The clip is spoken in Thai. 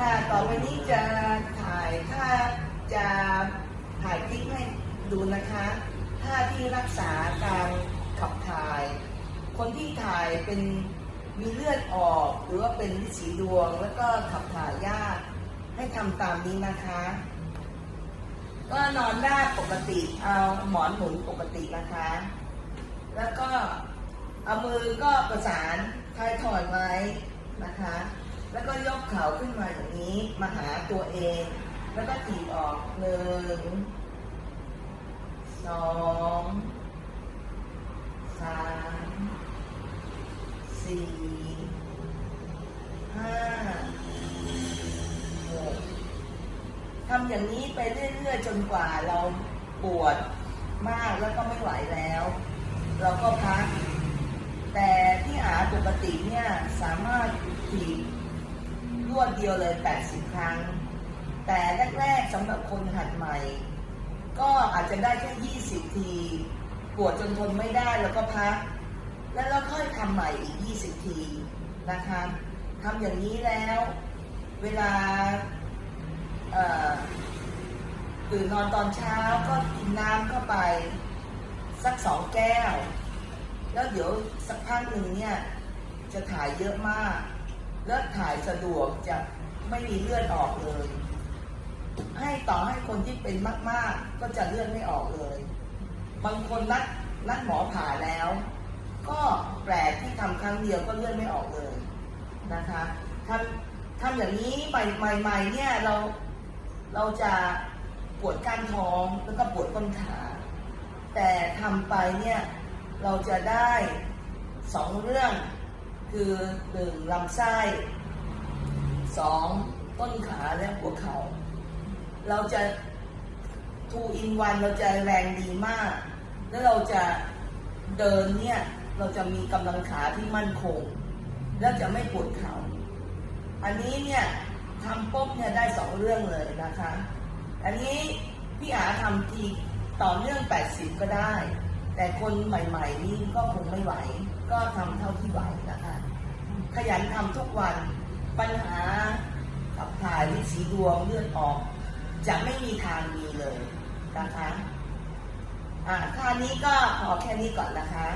ค่ะต่อไปนี้จะถ่ายถ้าจะถ่ายคลิปให้ดูนะคะท่าที่รักษาการขับถ่าย คนที่ถ่ายเป็นมีเลือดออก หรือว่าเป็นสีดวง แล้วก็ขับถ่ายยาก ให้ทำตามนี้นะคะ ก็นอนได้ปกติเอาหมอนหนุนปกตินะคะ แล้วก็เอามือก็ประสานท้ายถอยไว้นะคะ แล้วก็ยกเข่าขึ้นมาอย่างนี้ มาหาตัวเอง แล้วก็ถีบออกหนึ่งสองสามสี่ห้าหกทำอย่างนี้ไปเรื่อยๆจนกว่าเราปวดมากแล้วก็ไม่ไหวแล้ว เราก็พัก แต่ที่อาปกติเนี่ยสามารถถีบ รวดเดียวเลย 80 ครั้ง แต่แรกๆสำหรับคนหัดใหม่ ก็อาจจะได้แค่20 ที ปวดจนทนไม่ได้แล้วก็พัก แล้วเราค่อยทำใหม่อีก 20 ทีนะคะทำอย่างนี้แล้ว เวลาตื่นนอนตอนเช้าก็กินน้ำเข้าไป สักสองแก้ว แล้วเดี๋ยวสักพักหนึ่งเนี่ย จะถ่ายเยอะมาก แล้วถ่ายสะดวกจะไม่มีเลือดออกเลย ให้ต่อให้คนที่เป็นมาก ๆ ก็จะเลือดไม่ออกเลย บางคนนัดนัดหมอผ่าแล้ว ก็แปลกที่ทำครั้งเดียวก็เลือดไม่ออกเลยนะคะทำทำอย่างนี้ใหม่ๆเนี่ยเราเราจะปวดก้านท้องแล้วก็ปวดต้นขา แต่ทำไปเนี่ยเราจะได้สองเรื่อง คือหนึ่งลำไส้สองต้นขาและหัวเขา่าเราจะทูอินวันเราจะแรงดีมาก แล้วเราจะเดินเนี่ย เราจะมีกำลังขาที่มั่นคง แล้วจะไม่ปวดเขา่าอันนี้เนี่ยทำปุ๊บเนี่ยได้สองเรื่องเลยนะคะ อันนี้พี่อาทำทีต่อเนื่อง 80 ก็ได้ แต่คนใหม่ๆนี่ก็คงไม่ไหว ก็ทำเท่าที่ไหวนะคะขยันทำทุกวันปัญหาขับถ่ายหรือสีดวงเลือดออก จะไม่มีทางมีเลยนะคะอ่าท่านี้ก็พอแค่นี้ก่อนนะคะ